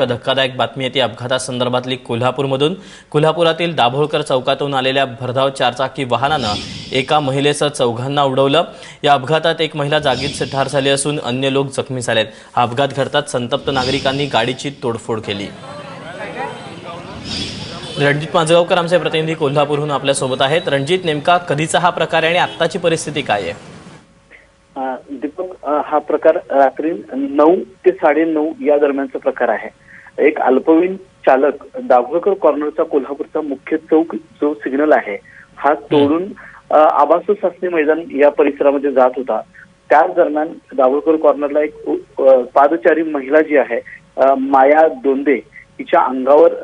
एक धक्कादायक बातमी येते अपघातासंदर्भातली कोल्हापूरमधून. कोल्हापुरातील दाभोळकर चौकातून आलेल्या भरधाव चारचाकी वाहनानं एका महिलेसह चौघांना उडवलं. या अपघातात एक महिला जागीच ठार झाली असून अन्य लोक जखमी झालेत. हा अपघात घडताच संतप्त नागरिकांनी गाडीची तोडफोड केली. रणजित माजगावकर आमचे प्रतिनिधी कोल्हापूरहून आपल्यासोबत आहेत. रणजित नेमका कधीचा हा प्रकार आहे आणि आत्ताची परिस्थिती काय आहे? दीपक हा प्रकार रात्री नऊ ते साडे नऊ या दरम्यानचा प्रकार आहे. एक अल्पवयीन चालक दाभोळकर कॉर्नरचा कोल्हापूरचा मुख्य चौक जो सिग्नल आहे हा तोडून आबासू सासणी मैदान या परिसरामध्ये जात होता. त्याच दरम्यान दाभोळकर कॉर्नरला एक पादचारी महिला जी आहे माया दोंदे तिच्या अंगावर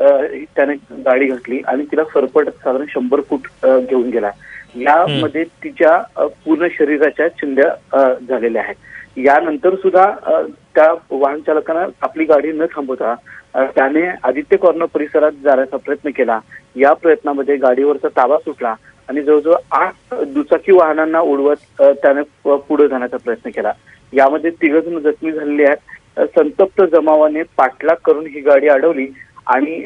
त्याने गाडी घातली आणि तिला सरपट साधारण शंभर फूट घेऊन गेला. यामध्ये तिच्या पूर्ण शरीराच्या चिंध्या झालेल्या आहेत. यानंतर सुद्धा त्या वाहन चालकानं आपली गाडी न थांबवता त्याने आदित्य कॉर्नर परिसरात जाण्याचा प्रयत्न केला. या प्रयत्नामध्ये गाडीवरचा ताबा सुटला आणि जवळजवळ आठ दुचाकी वाहनांना उडवत त्याने पुढे जाण्याचा प्रयत्न केला. यामध्ये तिघ जण जखमी झालेले आहेत. संतप्त जमावाने पाठलाग करून ही गाडी अडवली आणि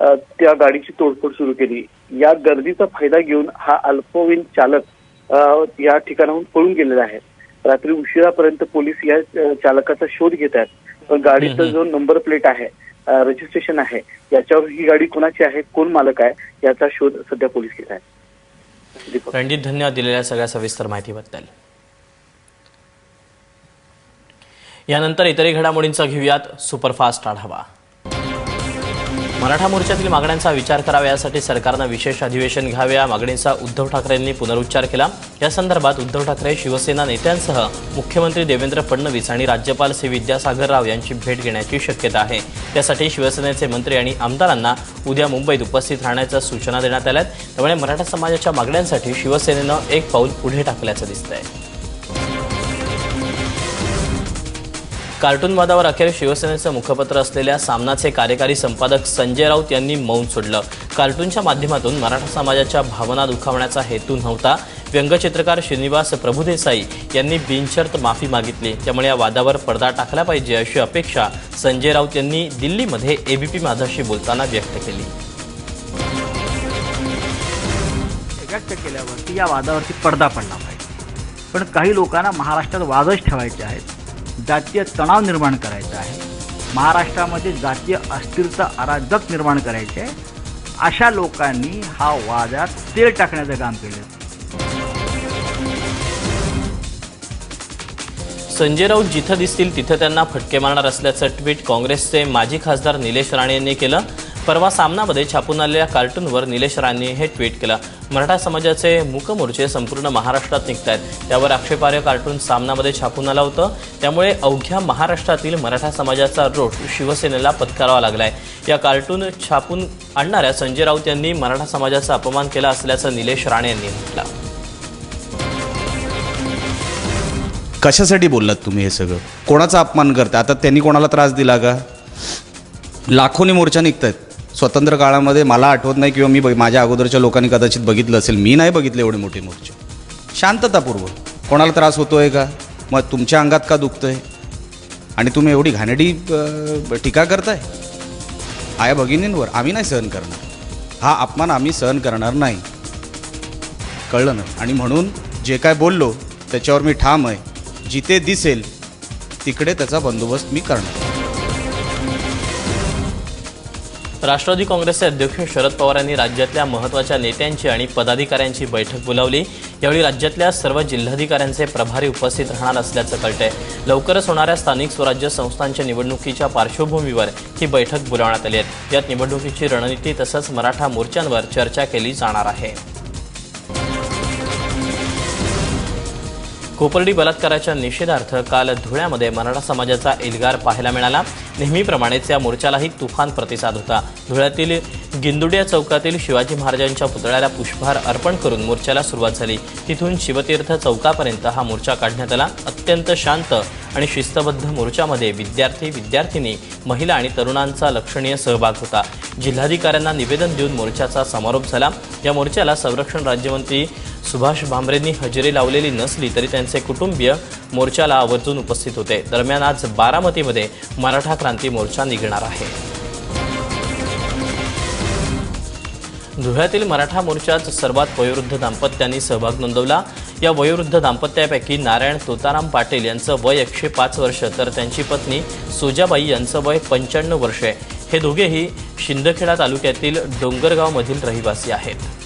त्या गाडीची तोडफोड सुरू केली. या गर्दीचा फायदा घेऊन हा अल्पवयीन चालक या ठिकाणाहून पळून गेलेला आहे. रात्री उशिरापर्यंत पोलीस या चालकाचा शोध घेत आहेत. पण गाडीचा जो नंबर प्लेट आहे रजिस्ट्रेशन आहे. याच्यावर ही गाडी कोणाची आहे कोण मालक आहे याचा शोध सध्या पोलीस घेत आहेत. रणजित धन्यवाद दिलेल्या सगळ्या सविस्तर माहितीबद्दल. यानंतर इतरही घडामोडींचा घेऊयात सुपरफास्ट आढावा. मराठा मोर्चातील मागण्यांचा विचार करावा यासाठी सरकारनं विशेष अधिवेशन घ्यावे या मागणीचा उद्धव ठाकरेंनी पुनरुच्चार केला. या संदर्भात उद्धव ठाकरे शिवसेना नेत्यांसह मुख्यमंत्री देवेंद्र फडणवीस आणि राज्यपाल सी विद्यासागर राव यांची भेट घेण्याची शक्यता आहे. त्यासाठी शिवसेनेचे मंत्री आणि आमदारांना उद्या मुंबईत उपस्थित राहण्याच्या सूचना देण्यात आल्या आहेत. त्यामुळे मराठा समाजाच्या मागण्यांसाठी शिवसेनेनं एक पाऊल पुढे टाकल्याचं दिसतंय. कार्टून वादावर अखेर शिवसेनेचं मुखपत्र असलेल्या सामनाचे कार्यकारी संपादक संजय राऊत यांनी मौन सोडलं. कार्टूनच्या माध्यमातून मराठा समाजाच्या भावना दुखावण्याचा हेतू नव्हता. व्यंगचित्रकार श्रीनिवास प्रभुदेसाई यांनी बिनशर्त माफी मागितली. त्यामुळे या वादावर पडदा टाकला पाहिजे अशी अपेक्षा संजय राऊत यांनी दिल्लीमध्ये एबीपी माझाशी बोलताना व्यक्त केली. व्यक्त केल्यावरती या वादावरती पडदा पडला पाहिजे. पण काही लोकांना महाराष्ट्रात वादच ठेवायचे आहेत. जातीय तणाव निर्माण करायचा आहे. महाराष्ट्रामध्ये जातीय अस्थिरता अराजक निर्माण करायचे आहे. अशा लोकांनी हा वादात तेल टाकण्याचं काम केलं. संजय राऊत जिथं दिसतील तिथं त्यांना फटके मारणार असल्याचं ट्विट काँग्रेसचे माजी खासदार निलेश राणे यांनी केलं. परवा सामनामध्ये छापून आलेल्या कार्टूनवर निलेश राणे हे ट्विट केलं. मराठा समाजाचे मुकमोर्चे संपूर्ण महाराष्ट्रात निघत आहेत त्यावर आक्षेपार्ह कार्टून सामनामध्ये छापून आलं होतं. त्यामुळे अवघ्या महाराष्ट्रातील मराठा समाजाचा रोष शिवसेनेला पत्करावा लागलाय. या कार्टून छापून आणणाऱ्या संजय राऊत यांनी मराठा समाजाचा अपमान केला असल्याचं निलेश राणे यांनी म्हटलं. कशासाठी बोललात तुम्ही हे सगळं? कोणाचा अपमान करता आता त्यांनी कोणाला त्रास दिला का? लाखोनी मोर्चा निघत आहेत स्वतंत्र काळामध्ये मला आठवत नाही किंवा मी माझ्या अगोदरच्या लोकांनी कदाचित बघितलं असेल. मी नाही बघितले एवढे मोठे मोर्चे. शांततापूर्वक. कोणाला त्रास होतोय का? मग तुमच्या अंगात का दुखतंय? आणि तुम्ही एवढी घाणेडी टीका करताय? आया भगिनींवर आम्ही नाही सहन करणार. हा अपमान आम्ही सहन करणार नाही. कळलं ना? आणि म्हणून जे काय बोललो त्याच्यावर मी ठाम आहे. जिथे दिसेल तिकडे त्याचा बंदोबस्त मी करणार. राष्ट्रवादी काँग्रेसचे अध्यक्ष शरद पवार यांनी राज्यातल्या महत्त्वाच्या नेत्यांची आणि पदाधिकाऱ्यांची बैठक बोलावली. यावेळी राज्यातल्या सर्व जिल्हाधिकाऱ्यांचे प्रभारी उपस्थित राहणार असल्याचं कळतंय. लवकरच होणाऱ्या स्थानिक स्वराज्य संस्थांच्या निवडणुकीच्या पार्श्वभूमीवर ही बैठक बोलावण्यात आली आहे. यात निवडणुकीची रणनीती तसंच मराठा मोर्चांवर चर्चा केली जाणार आहे. कोपर्डी बलात्काराच्या निषेधार्थ काल धुळ्यामध्ये मराठा समाजाचा एल्गार पाहायला मिळाला. नेहमीप्रमाणेच या मोर्चालाही तुफान प्रतिसाद होता. धुळ्यातील गिंदुडिया चौकातील शिवाजी महाराजांच्या पुतळ्याला पुष्पहार अर्पण करून मोर्चाला सुरुवात झाली. तिथून शिवतीर्थ चौकापर्यंत हा मोर्चा काढण्यात आला. अत्यंत शांत आणि शिस्तबद्ध मोर्चामध्ये विद्यार्थी विद्यार्थिनी महिला आणि तरुणांचा लक्षणीय सहभाग होता. जिल्हाधिकाऱ्यांना निवेदन देऊन मोर्चाचा समारोप झाला. या मोर्चाला संरक्षण राज्यमंत्री सुभाष भांबरेंनी हजेरी लावलेली नसली तरी त्यांचे कुटुंबीय मोर्चाला आवर्जून उपस्थित होते. दरम्यान आज बारामतीमध्ये मराठा क्रांती मोर्चा निघणार आहे. धुळ्यातील मराठा मोर्चात सर्वात वयोवृद्ध दाम्पत्यांनी सहभाग नोंदवला. या वयोवृद्ध दाम्पत्यापैकी नारायण तोताराम पाटील यांचं वय एकशे पाच वर्ष तर त्यांची पत्नी सोजाबाई यांचं वय पंच्याण्णव वर्ष आहे. हे दोघेही शिंदखेडा तालुक्यातील डोंगरगावमधील रहिवासी आहेत.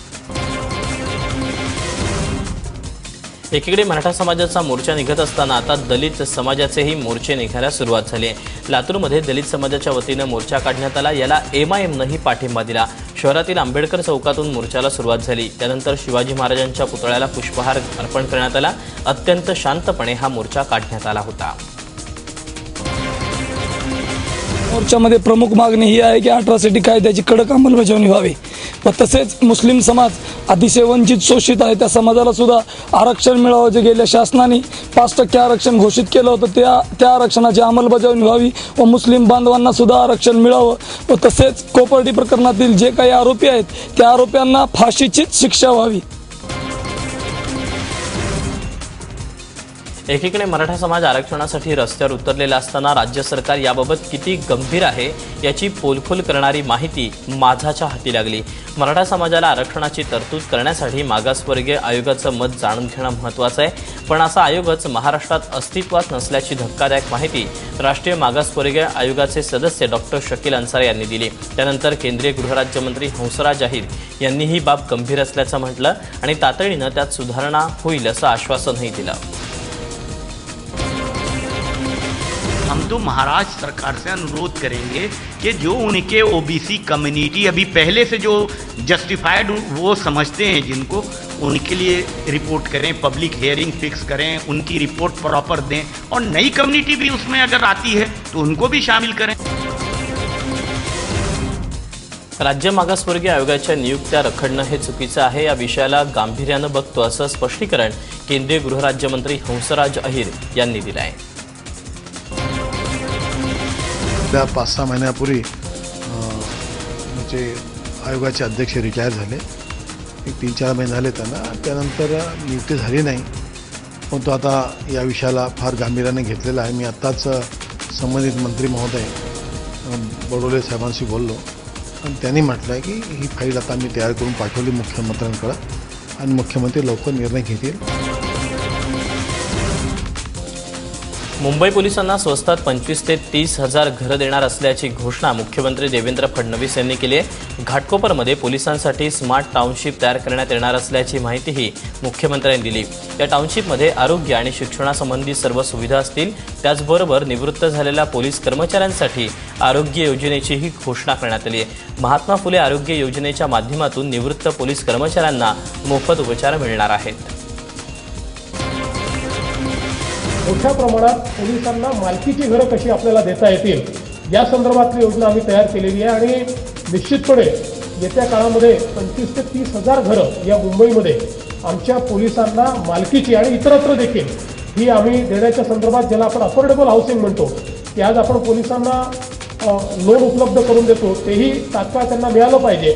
एकीकडे मराठा समाजाचा मोर्चा निघत असताना आता दलित समाजाचेही मोर्चे निघायला सुरुवात झाली आहे. लातूरमध्ये दलित समाजाच्या वतीनं मोर्चा काढण्यात आला. याला एम आय एमनंही पाठिंबा दिला. शहरातील आंबेडकर चौकातून मोर्चाला सुरुवात झाली. त्यानंतर शिवाजी महाराजांच्या पुतळ्याला पुष्पहार अर्पण करण्यात आला. अत्यंत शांतपणे हा मोर्चा काढण्यात आला होता. मोर्चामध्ये प्रमुख मागणी ही आहे की अठरासिटी कायद्याची कडक अंमलबजावणी व्हावी. व तसेच मुस्लिम समाज अतिशय वंचित शोषित आहे. त्या समाजाला सुद्धा आरक्षण मिळावं जे गेल्या शासनाने पाच टक्के आरक्षण घोषित केलं होतं. त्या त्या आरक्षणाची अंमलबजावणी व्हावी व मुस्लिम बांधवांना सुद्धा आरक्षण मिळावं. व तसेच कोपर्डी प्रकरणातील जे काही आरोपी आहेत त्या आरोप्यांना फाशीचीच शिक्षा व्हावी. एकीकडे मराठा समाज आरक्षणासाठी रस्त्यावर उतरलेला असताना राज्य सरकार याबाबत किती गंभीर आहे याची पोलखोल करणारी माहिती माझाच्या हाती लागली. मराठा समाजाला आरक्षणाची तरतूद करण्यासाठी मागासवर्गीय आयोगाचं मत जाणून घेणं महत्त्वाचं आहे. पण असा आयोगच महाराष्ट्रात अस्तित्वात नसल्याची धक्कादायक माहिती राष्ट्रीय मागासवर्गीय आयोगाचे सदस्य डॉक्टर शकील अन्सार यांनी दिली. त्यानंतर केंद्रीय गृहराज्यमंत्री हंसराज अहिर यांनी ही बाब गंभीर असल्याचं म्हटलं आणि तातडीनं त्यात सुधारणा होईल असं आश्वासनही दिलं. हम तो महाराष्ट्र सरकार से अनुरोध करेंगे कि जो उनके ओबीसी कम्युनिटी अभी पहले से जो जस्टिफाइड वो समझते हैं जिनको, उनके लिए रिपोर्ट करें पब्लिक हियरिंग फिक्स करें, उनकी रिपोर्ट प्रॉपर दें और नई कम्युनिटी भी उसमें अगर आती है तो उनको भी शामिल करें। राज्य मागासवर्गीय आयोगाच्या नियुक्त्या रखडणं हे चुकीचं आहे. या विषयाला गांभीर्यानं बघतो असं स्पष्टीकरण केंद्रीय गृहराज्यमंत्री हंसराज अहिर यांनी दिलं आहे त्या पाच सहा महिन्यापूर्वी म्हणजे आयोगाचे अध्यक्ष रिटायर झाले. एक तीन चार महिने झाले त्यांना. त्यानंतर नियुक्ती झाली नाही. पण तो आता या विषयाला फार गांभीर्याने घेतलेला आहे. मी आत्ताच संबंधित मंत्री महोदय बडोले साहेबांशी बोललो. आणि त्यांनी म्हटलं आहे की ही फाईल आता मी तयार करून पाठवली मुख्यमंत्र्यांकडं. आणि मुख्यमंत्री लवकर निर्णय घेतील. मुंबई पोलिसांना स्वस्तात पंचवीस ते तीस हजार घरं देणार असल्याची घोषणा मुख्यमंत्री देवेंद्र फडणवीस यांनी केली आहे. घाटकोपरमध्ये पोलिसांसाठी स्मार्ट टाउनशिप तयार करण्यात येणार असल्याची माहितीही मुख्यमंत्र्यांनी दिली. या टाउनशिपमध्ये आरोग्य आणि शिक्षणासंबंधी सर्व सुविधा असतील त्याचबरोबर निवृत्त झालेल्या पोलीस कर्मचाऱ्यांसाठी आरोग्य योजनेचीही घोषणा करण्यात आली आहे. महात्मा फुले आरोग्य योजनेच्या माध्यमातून निवृत्त पोलीस कर्मचाऱ्यांना मोफत उपचार मिळणार आहेत. मोठ्या प्रमाणात पोलिसांना मालकीची घरं कशी आपल्याला देता येतील या संदर्भातली योजना आम्ही तयार केलेली आहे आणि निश्चितपणे येत्या काळामध्ये पंचवीस ते तीस हजार घरं या मुंबईमध्ये आमच्या पोलिसांना मालकीची आणि इतरत्र देखील ही आम्ही देण्याच्या संदर्भात ज्याला आपण अफोर्डेबल हाऊसिंग म्हणतो की आज आपण पोलिसांना लोन उपलब्ध करून देतो तेही तात्काळ त्यांना मिळालं पाहिजे.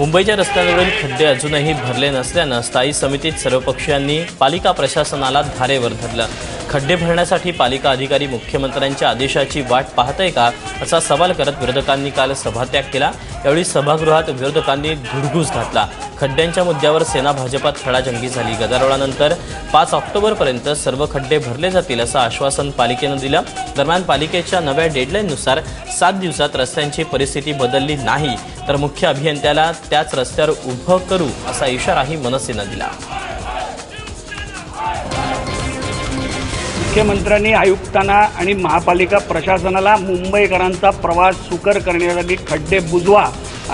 मुंबईच्या रस्त्यांवरील खड्डे अजूनही भरले नसल्यानं स्थायी समितीत सर्वपक्षीयांनी पालिका प्रशासनाला धारेवर धरलं. खड्डे भरण्यासाठी पालिका अधिकारी मुख्यमंत्र्यांच्या आदेशाची वाट पाहतय का असा सवाल करत विरोधकांनी काल सभात्याग केला. यावेळी सभागृहात विरोधकांनी धुडगूस घातला. खड्ड्यांच्या मुद्द्यावर सेना भाजपात खडाजंगी झाली. गदारोळानंतर पाच ऑक्टोबरपर्यंत सर्व खड्डे भरले जातील असं आश्वासन पालिकेनं दिलं. दरम्यान पालिकेच्या नव्या डेडलाईननुसार सात दिवसात रस्त्यांची परिस्थिती बदलली नाही. तर मुख्य अभियंत्याला त्याच रस्त्यावर उभं करू असा इशाराही मनसेनं दिला. मुख्यमंत्र्यांनी आयुक्तांना आणि महापालिका प्रशासनाला मुंबईकरांचा प्रवास सुकर करण्यासाठी खड्डे बुजवा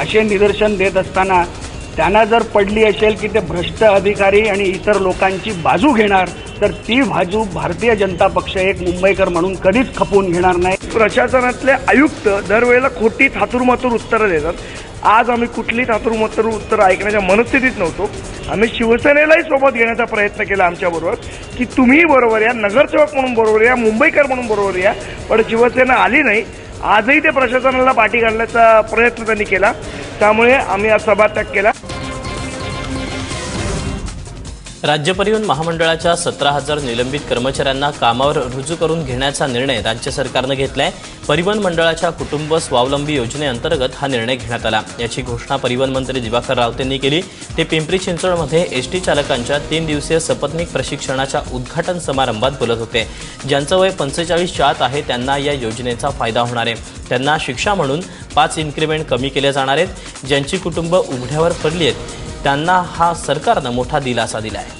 असे निदर्शन देत असताना त्यांना जर पडली असेल की ते भ्रष्ट अधिकारी आणि इतर लोकांची बाजू घेणार तर ती बाजू भारतीय जनता पक्ष एक मुंबईकर म्हणून कधीच खपवून घेणार नाही. प्रशासनातले आयुक्त दरवेळेला खोटी थातुरमातूर उत्तरं देतात. आज आम्ही कुठली थातुरमातूर उत्तरं ऐकण्याच्या मनस्थितीत नव्हतो. आम्ही शिवसेनेलाही सोबत घेण्याचा प्रयत्न केला आमच्याबरोबर. की तुम्ही बरोबर या नगरसेवक म्हणून बरोबर या मुंबईकर म्हणून बरोबर या. पण शिवसेना आली नाही. आजही ते प्रशासनाला पाठी घालण्याचा प्रयत्न त्यांनी केला. त्यामुळे आम्ही आज सभात्याग केला. राज्य परिवहन महामंडळाच्या सतरा हजार निलंबित कर्मचाऱ्यांना कामावर रुजू करून घेण्याचा निर्णय राज्य सरकारनं घेतलाय. परिवहन मंडळाच्या कुटुंब स्वावलंबी योजनेअंतर्गत हा निर्णय घेण्यात आला. याची घोषणा परिवहन मंत्री दिवाकर रावतेंनी केली. ते पिंपरी चिंचवडमध्ये एस टी चालकांच्या तीन दिवसीय सपत्निक प्रशिक्षणाच्या उद्घाटन समारंभात बोलत होते. ज्यांचं वय पंचेचाळीसच्या आत आहे त्यांना या योजनेचा फायदा होणार आहे. त्यांना शिक्षा म्हणून पाच इन्क्रिमेंट कमी केले जाणार आहेत. ज्यांची कुटुंब उघड्यावर पडली आहेत त्यांना हा सरकारनं मोठा दिलासा दिला आहे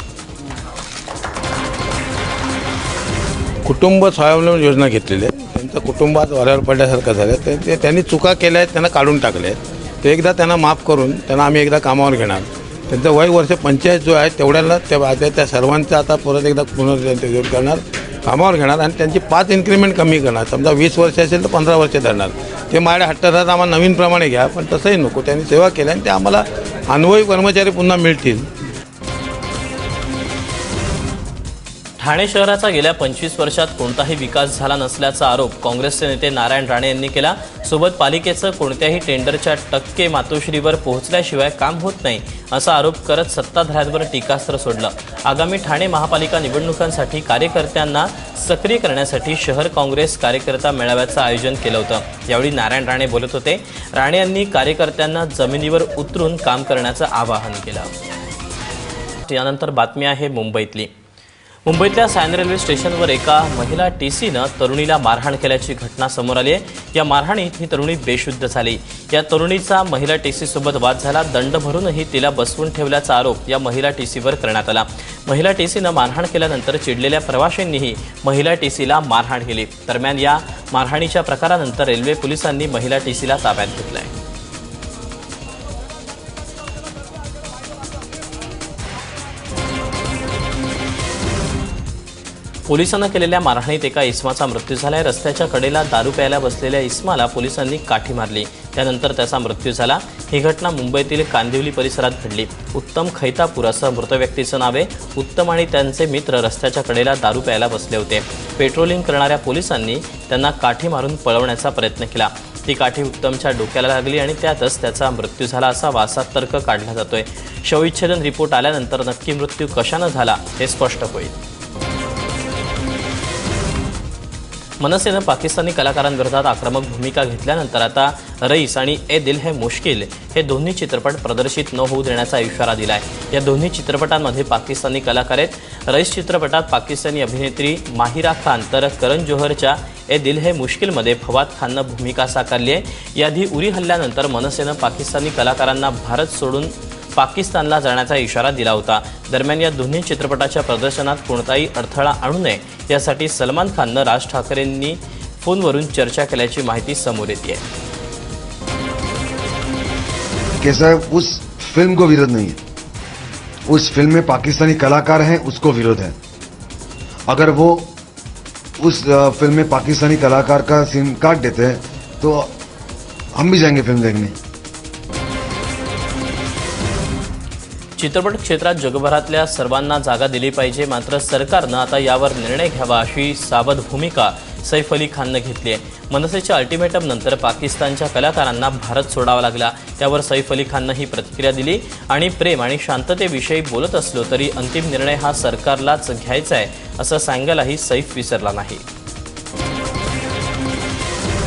कुटुंब स्वावलंबन योजना घेतलेली आहे. त्यांचं कुटुंबात वाऱ्यावर पडल्यासारखं झालं ते ते त्यांनी चुका केल्या आहेत त्यांना काढून टाकले आहेत. ते एकदा त्यांना माफ करून त्यांना आम्ही एकदा कामावर घेणार. त्यांचं वय वर्ष पंचायत जो आहे तेवढ्याला त्या त्या- त्या सर्वांचं आता परत एकदा पुनर्जयंती करणार. कामावर घेणार आणि त्यांची पाच इन्क्रीमेंट कमी करणार. समजा वीस वर्ष असेल तर पंधरा वर्ष धरणार. ते माझ्या हट्टात आम्हाला नवीनप्रमाणे घ्या पण तसंही नको. त्यांनी सेवा केल्या आणि ते आम्हाला अनुभवी कर्मचारी पुन्हा मिळतील. ठाणे शहराचा गेल्या पंचवीस वर्षात कोणताही विकास झाला नसल्याचा आरोप काँग्रेसचे नेते नारायण राणे यांनी केला. सोबत पालिकेचं कोणत्याही टेंडरच्या टक्के मातोश्रीवर पोहोचल्याशिवाय काम होत नाही असा आरोप करत सत्ताधाऱ्यांवर टीकास्त्र सोडलं. आगामी ठाणे महापालिका निवडणुकांसाठी कार्यकर्त्यांना सक्रिय करण्यासाठी शहर काँग्रेस कार्यकर्ता मेळाव्याचं आयोजन केलं होतं. यावेळी नारायण राणे बोलत होते. राणे यांनी कार्यकर्त्यांना जमिनीवर उतरून काम करण्याचं आवाहन केलं. यानंतर बातमी आहे मुंबईतली. मुंबईतल्या सायन रेल्वे स्टेशनवर एका महिला टी सीनं तरुणीला मारहाण केल्याची घटना समोर आली आहे. या मारहाणीत ही तरुणी बेशुद्ध झाली. या तरुणीचा महिला टी सीसोबत वाद झाला. दंड भरूनही तिला बसवून ठेवल्याचा आरोप या महिला टी सीवर करण्यात आला. महिला टी सीनं मारहाण केल्यानंतर चिडलेल्या प्रवाशांनीही महिला टी सीला मारहाण केली. दरम्यान या मारहाणीच्या प्रकारानंतर रेल्वे पोलिसांनी महिला टी सीला ताब्यात आहे पोलिसांना केलेल्या मारहाणीत एका इस्माचा मृत्यू झालाय. रस्त्याच्या कडेला दारू प्यायला बसलेल्या इस्माला पोलिसांनी काठी मारली. त्यानंतर त्याचा मृत्यू झाला. ही घटना मुंबईतील कांदिवली परिसरात घडली. उत्तम खैतापूर असं मृत व्यक्तीचं नाव आहे. उत्तम आणि त्यांचे मित्र रस्त्याच्या कडेला दारू प्यायला बसले होते. पेट्रोलिंग करणाऱ्या पोलिसांनी त्यांना काठी मारून पळवण्याचा प्रयत्न केला. ती काठी उत्तमच्या डोक्याला लागली आणि त्यातच त्याचा मृत्यू झाला असा वासात तर्क काढला जातोय. शवविच्छेदन रिपोर्ट आल्यानंतर नक्की मृत्यू कशानं झाला हे स्पष्ट होईल. मनसेनं पाकिस्तानी कलाकारांविरोधात आक्रमक भूमिका घेतल्यानंतर आता रईस आणि ए दिल है मुश्किल हे दोन्ही चित्रपट प्रदर्शित न होऊ देण्याचा इशारा दिला आहे या दोन्ही चित्रपटांमध्ये पाकिस्तानी कलाकार आहेत. रईस चित्रपटात पाकिस्तानी अभिनेत्री माहिरा खान तर करण जोहरच्या ए दिल हे मुश्किलमध्ये फवाद खाननं भूमिका साकारली आहे. याआधी उरी हल्ल्यानंतर मनसेनं पाकिस्तानी कलाकारांना भारत सोडून पाकिस्तानला जाण्याचा इशारा दिला होता. दरम्यान या दोन्ही चित्रपटाच्या प्रदर्शनात कोणताही अडथळा आणू नये यासाठी सलमान खाननं राज ठाकरेंनी फोनवरून चर्चा केल्याची माहिती समोर येते कैसा है उस फिल्म को विरोध नहीं है। उस फिल्म में पाकिस्तानी कलाकार हैं उसको विरोध है। अगर वो उस फिल्म में पाकिस्तानी कलाकार का सीन काट देते हैं तो हम भी जाएंगे फिल्म देखने। चित्रपट क्षेत्रात जगभरातल्या सर्वांना जागा दिली पाहिजे मात्र सरकारनं आता यावर निर्णय घ्यावा अशी सावध भूमिका सैफ अली खाननं घेतली आहे. मनसेच्या अल्टिमेटमनंतर पाकिस्तानच्या कलाकारांना भारत सोडावा लागला. त्यावर सैफ अली खाननं ही प्रतिक्रिया दिली आणि प्रेम आणि शांततेविषयी बोलत असलो तरी अंतिम निर्णय हा सरकारलाच घ्यायचा आहे असं सांगायलाही सैफ विसरला नाही.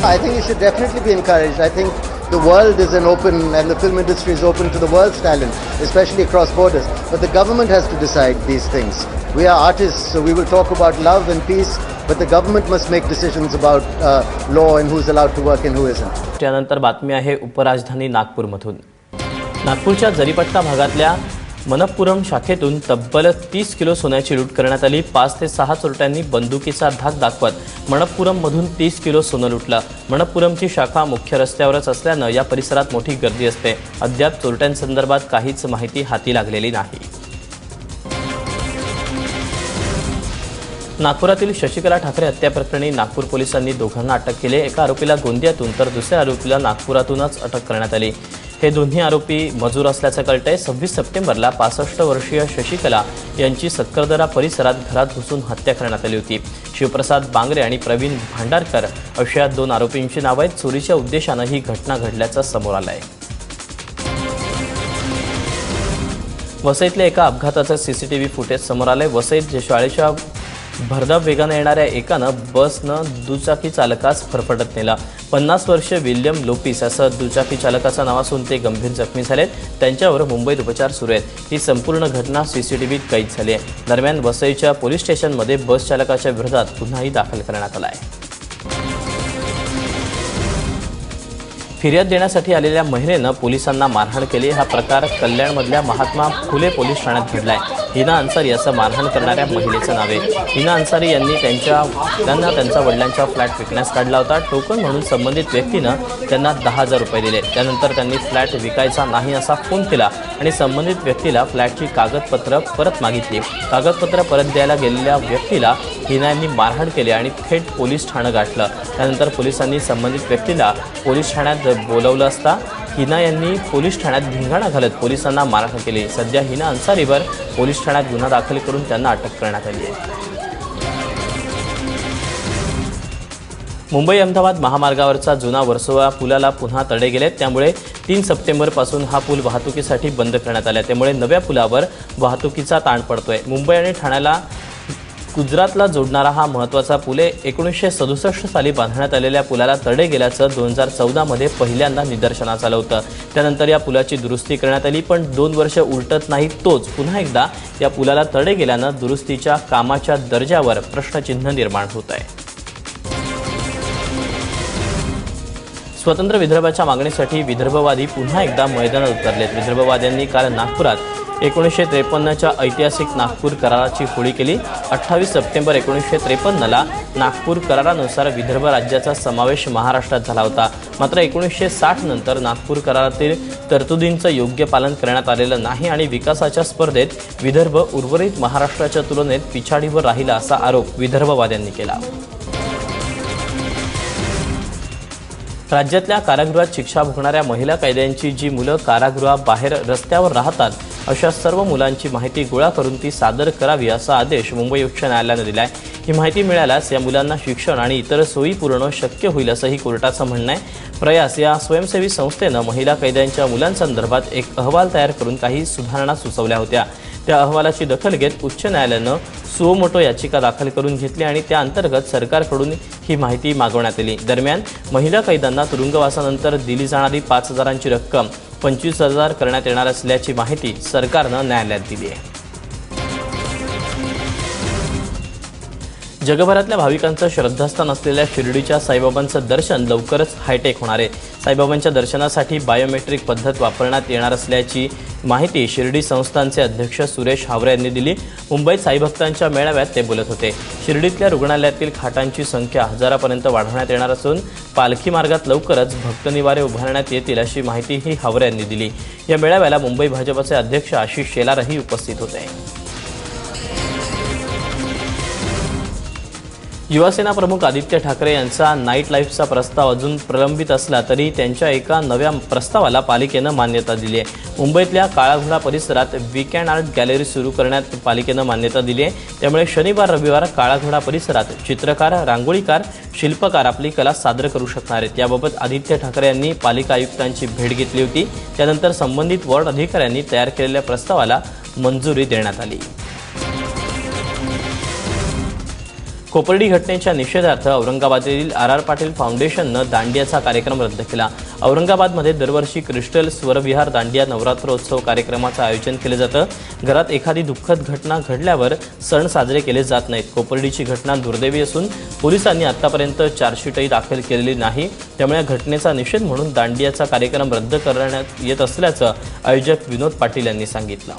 I think you should definitely be encourage I think the world is an open and the film industry is open to the world's talent, especially across borders. But the government has to decide these things. We are artists, so we will talk about love and peace, but the government must make decisions about uh, law and who's allowed to work and who isn't. त्यानंतर बातमी आहे उपराजधानी नागपूरमधून नागपूरच्या जरीपट्टा भागातल्या मनप्पुरम शाखेतून तब्बल तीस kilo सोन्याची लूट करण्यात आली. पाच ते सहा चोरट्यांनी बंदुकीचा धाक दाखवत मणप्पुरममधून तीस किलो सोनं लुटलं. मणप्पुरमची शाखा मुख्य रस्त्यावरच असल्यानं या परिसरात मोठी गर्दी असते. अद्याप चोरट्यांसंदर्भात काहीच माहिती हाती लागलेली नाही. नागपुरातील शशिकला ठाकरे हत्याप्रकरणी नागपूर पोलिसांनी दोघांना अटक केली. एका आरोपीला गोंदियातून तर दुसऱ्या आरोपीला नागपुरातूनच अटक करण्यात आली. हे दोन्ही आरोपी मजूर असल्याचं कळतंय. सव्वीस सप्टेंबरला पासष्ट वर्षीय शशिकला यांची सत्करदरा परिसरात घरात घुसून हत्या करण्यात आली होती. शिवप्रसाद बांगरे आणि प्रवीण भांडारकर अशा दोन आरोपींची नावं आहेत. चोरीच्या उद्देशानं ही घटना घडल्याचं समोर आलं आहे वसईतल्या एका अपघाताचं सीसीटीव्ही फुटेज समोर आलंय. वसईत शाळेच्या भरधाव वेगानं येणाऱ्या एकानं बसनं दुचाकी चालकास फरफटत नेला. पन्नास वर्ष विल्यम लोपिस असं दुचाकी चालकाचं नाव असून ते गंभीर जखमी झालेत. त्यांच्यावर मुंबईत उपचार सुरू आहेत. ही संपूर्ण घटना सीसीटीव्हीत कैद झाली आहे. दरम्यान वसईच्या पोलीस स्टेशनमध्ये बस चालकाच्या विरोधात गुन्हाही दाखल करण्यात आला आहे. फिर्याद देण्यासाठी आलेल्या महिलेनं पोलिसांना मारहाण केली. हा प्रकार कल्याणमधल्या महात्मा फुले पोलीस ठाण्यात घडलाय. हिना अन्सारी असं मारहाण करणाऱ्या महिलेचं नाव आहे. हिना अन्सारी यांनी त्यांच्या त्यांना त्यांच्या वडिलांचा फ्लॅट विकण्यास काढला होता. टोकन म्हणून संबंधित व्यक्तीनं त्यांना दहा हजार रुपये दिले. त्यानंतर त्यांनी फ्लॅट विकायचा नाही असा फोन केला आणि संबंधित व्यक्तीला फ्लॅटची कागदपत्र परत मागितली. कागदपत्र परत द्यायला गेलेल्या व्यक्तीला हिना यांनी मारहाण केली आणि थेट पोलीस ठाणं गाठलं. त्यानंतर पोलिसांनी संबंधित व्यक्तीला पोलीस ठाण्यात बोलवलं असता हिना यांनी पोलीस ठाण्यात धिंगाणा घालत पोलिसांना मारहाण केली. सध्या हिना अन्सारीवर पोलीस ठाण्यात गुन्हा दाखल करून त्यांना अटक करण्यात आली आहे. मुंबई अहमदाबाद महामार्गावरचा जुना वर्सोवा पुलाला पुन्हा तडे गेलेत. त्यामुळे तीन सप्टेंबरपासून हा पूल वाहतुकीसाठी बंद करण्यात आला. त्यामुळे नव्या पुलावर वाहतुकीचा ताण पडतोय. मुंबई आणि ठाण्याला गुजरातला जोडणारा हा महत्त्वाचा पुले आहे. एकोणीसशे सदुसष्ट साली बांधण्यात आलेल्या पुलाला तडे गेल्याचं दोन हजार चौदामध्ये पहिल्यांदा निदर्शनास आलं होतं. त्यानंतर या पुलाची दुरुस्ती करण्यात आली पण दोन वर्ष उलटत नाही तोच. पुन्हा एकदा या पुलाला तडे गेल्यानं दुरुस्तीच्या कामाच्या दर्जावर प्रश्नचिन्ह निर्माण होत आहे. स्वतंत्र विदर्भाच्या मागणीसाठी विदर्भवादी पुन्हा एकदा मैदानात उतरलेत. विदर्भवाद्यांनी काल नागपुरात एकोणीसशे त्रेपन्नच्या ऐतिहासिक नागपूर कराराची होळी केली. अठ्ठावीस सप्टेंबर एकोणीसशे त्रेपन्नला नागपूर करारानुसार विदर्भ राज्याचा समावेश महाराष्ट्रात झाला होता. मात्र एकोणीसशे साठ नंतर नागपूर करारातील तरतुदींचं योग्य पालन करण्यात आलेलं नाही आणि विकासाच्या स्पर्धेत विदर्भ उर्वरित महाराष्ट्राच्या तुलनेत पिछाडीवर राहिला असा आरोप विदर्भवाद्यांनी केला. राज्यातल्या कारागृहात शिक्षा भोगणाऱ्या महिला कैद्यांची जी मुलं कारागृहाबाहेर रस्त्यावर राहतात अशा सर्व मुलांची माहिती गोळा करून ती सादर करावी असा आदेश मुंबई उच्च न्यायालयानं दिला आहे ही माहिती मिळाल्यास या मुलांना शिक्षण आणि इतर सोयी पुरवणं शक्य होईल असंही कोर्टाचं म्हणणं आहे. प्रयास या स्वयंसेवी संस्थेनं महिला कैद्यांच्या मुलांसंदर्भात एक अहवाल तयार करून काही सुधारणा सुचवल्या होत्या. त्या अहवालाची दखल घेत उच्च न्यायालयानं सुओमोटो याचिका दाखल करून घेतली आणि त्या अंतर्गत सरकारकडून ही माहिती मागवण्यात आली. दरम्यान महिला कैद्यांना तुरुंगवासानंतर दिली जाणारी पाच हजारांची रक्कम पंचवीस हजार करण्यात येणार असल्याची माहिती सरकारनं न्यायालयात दिली आहे. जगभरातल्या भाविकांचं श्रद्धास्थान असलेल्या शिर्डीच्या साईबाबांचं दर्शन लवकरच हायटेक होणार आहे. साईबाबांच्या दर्शनासाठी बायोमेट्रिक पद्धत वापरण्यात येणार असल्याची माहिती शिर्डी संस्थानचे अध्यक्ष सुरेश हावरे यांनी दिली. मुंबईत साईभक्तांच्या मेळाव्यात ते बोलत होते. शिर्डीतल्या रुग्णालयातील खाटांची संख्या हजारापर्यंत वाढवण्यात येणार असून पालखी मार्गात लवकरच भक्तनिवारे उभारण्यात येतील अशी माहितीही हावरे यांनी दिली. या मेळाव्याला मुंबई भाजपचे अध्यक्ष आशिष शेलारही उपस्थित होते. युवासेना प्रमुख आदित्य ठाकरे यांचा नाईट लाईफचा प्रस्ताव अजून प्रलंबित असला तरी त्यांच्या एका नव्या प्रस्तावाला पालिकेनं मान्यता दिली आहे. मुंबईतल्या काळाघोडा परिसरात वीकेंड आर्ट गॅलरी सुरू करण्यात पालिकेनं मान्यता दिली आहे. त्यामुळे शनिवार रविवार काळाघोडा परिसरात चित्रकार रांगोळीकार शिल्पकार आपली कला सादर करू शकणार आहेत. याबाबत आदित्य ठाकरे यांनी पालिका आयुक्तांची भेट घेतली होती. त्यानंतर संबंधित वॉर्ड अधिकाऱ्यांनी तयार केलेल्या प्रस्तावाला मंजुरी देण्यात आली. कोपर्डी घटनेच्या निषेधार्थ औरंगाबादेतील आर आर पाटील फाउंडेशननं दांडियाचा कार्यक्रम रद्द केला. औरंगाबादमध्ये दरवर्षी क्रिस्टल स्वरविहार दांडिया नवरात्रोत्सव कार्यक्रमाचं आयोजन केलं जातं. घरात एखादी दुःखद घटना घडल्यावर सण साजरे केले जात नाहीत. कोपर्डीची घटना दुर्दैवी असून पोलिसांनी आतापर्यंत चार्जशीटही दाखल केलेली नाही. त्यामुळे या घटनेचा निषेध म्हणून दांडियाचा कार्यक्रम रद्द करण्यात येत असल्याचं आयोजक विनोद पाटील यांनी सांगितलं.